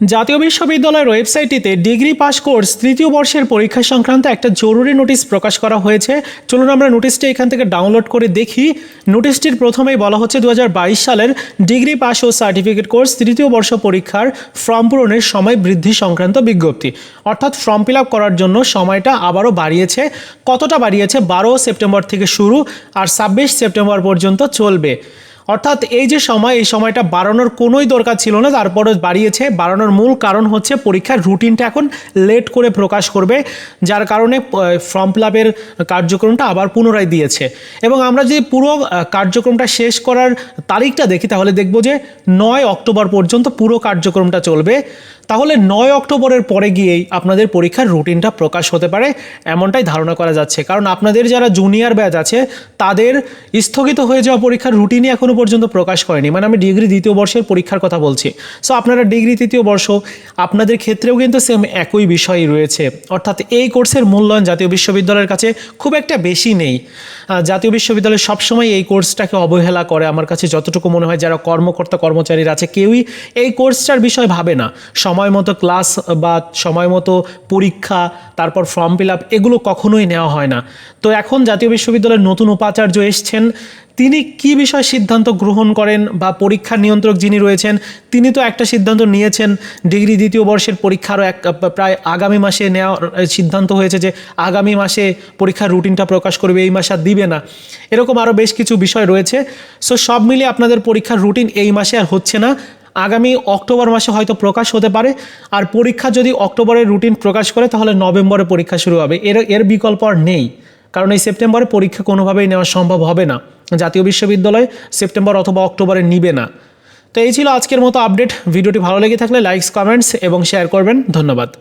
জাতীয় বিশ্ববিদ্যালয়ের ওয়েবসাইটটিতে degree pass course তৃতীয় বর্ষের পরীক্ষা সংক্রান্ত একটা জরুরি নোটিশ প্রকাশ করা হয়েছে। চলুন আমরা নোটিশটি এখান থেকে ডাউনলোড করে দেখি। নোটিশটির প্রথমেই বলা হচ্ছে দু হাজার বাইশ সালের ডিগ্রি পাস ও সার্টিফিকেট কোর্স তৃতীয় বর্ষ পরীক্ষার ফর্ম পূরণের সময় বৃদ্ধি সংক্রান্ত বিজ্ঞপ্তি। অর্থাৎ ফর্ম ফিল করার জন্য সময়টা আবারও বাড়িয়েছে। কতটা বাড়িয়েছে? বারো সেপ্টেম্বর থেকে শুরু আর ছাব্বিশ সেপ্টেম্বর পর্যন্ত চলবে। অর্থাৎ এই যে সময়, এই সময়টা বাড়ানোর কোনোই দরকার ছিল না তারপরে বাড়িয়েছে। বাড়ানোর মূল কারণ হচ্ছে পরীক্ষার রুটিনটা এখন লেট করে প্রকাশ করবে, যার কারণে ফর্ম ফিল আপের কার্যক্রমটা আবার পুনরায় দিয়েছে। এবং আমরা যদি পুরো কার্যক্রমটা শেষ করার তারিখটা দেখি, তাহলে দেখব যে নয় অক্টোবর পর্যন্ত পুরো কার্যক্রমটা চলবে। তাহলে নয় অক্টোবরের পরে গিয়েই আপনাদের পরীক্ষার রুটিনটা প্রকাশ হতে পারে, এমনটাই ধারণা করা যাচ্ছে। কারণ আপনাদের যারা জুনিয়র ব্যাচ আছে, তাদের স্থগিত হয়ে যাওয়া পরীক্ষার রুটিনই এখনও পর্যন্ত প্রকাশ করেনি। মানে আমি ডিগ্রি দ্বিতীয় বর্ষের পরীক্ষার কথা বলছি। সো আপনারা ডিগ্রি তৃতীয় বর্ষ, আপনাদের ক্ষেত্রেও কিন্তু সেম একই বিষয় রয়েছে। অর্থাৎ এই কোর্সের মূল্যায়ন জাতীয় বিশ্ববিদ্যালয়ের কাছে খুব একটা বেশি নেই। জাতীয় বিশ্ববিদ্যালয় সবসময় এই কোর্সটাকে অবহেলা করে। আমার কাছে যতটুকু মনে হয়, যারা কর্মকর্তা কর্মচারীরা আছে, কেউই এই কোর্সটার বিষয় ভাবে না। সময় মতো ক্লাস বা সময় মতো পরীক্ষা, তারপর ফর্ম ফিল আপ এগুলো কখনোই নেওয়া হয় না। তো এখন জাতীয় বিশ্ববিদ্যালয়ের নতুন উপাচার্য এসছেন। তিনি কি বিষয় সিদ্ধান্ত গ্রহণ করেন বা পরীক্ষা নিয়ন্ত্রক যিনি রয়েছেন, তিনি তো একটা সিদ্ধান্ত নিয়েছেন, ডিগ্রি দ্বিতীয় বর্ষের পরীক্ষারও এক, প্রায় আগামী মাসে নেওয়া, সিদ্ধান্ত হয়েছে যে আগামী মাসে পরীক্ষার রুটিনটা প্রকাশ করবে, এই মাসে আর দিবে না। এরকম আরও বেশ কিছু বিষয় রয়েছে। সো সব মিলিয়ে আপনাদের পরীক্ষার রুটিন এই মাসে আর হচ্ছে না। আগামী অক্টোবর মাসে হয়তো প্রকাশ হতে পারে। আর পরীক্ষা যদি অক্টোবরের রুটিন প্রকাশ করে, তাহলে নভেম্বরে পরীক্ষা শুরু হবে। এর এর বিকল্প আর নেই। কারণ এই সেপ্টেম্বরে পরীক্ষা কোনোভাবেই নেওয়া সম্ভব হবে না। জাতীয় বিশ্ববিদ্যালয় সেপ্টেম্বর অথবা অক্টোবরে নিবে না। তো এই ছিল আজকের মতো আপডেট ভিডিওটি ভালো লেগে থাকলে লাইকস কমেন্টস এবং শেয়ার করবেন। ধন্যবাদ।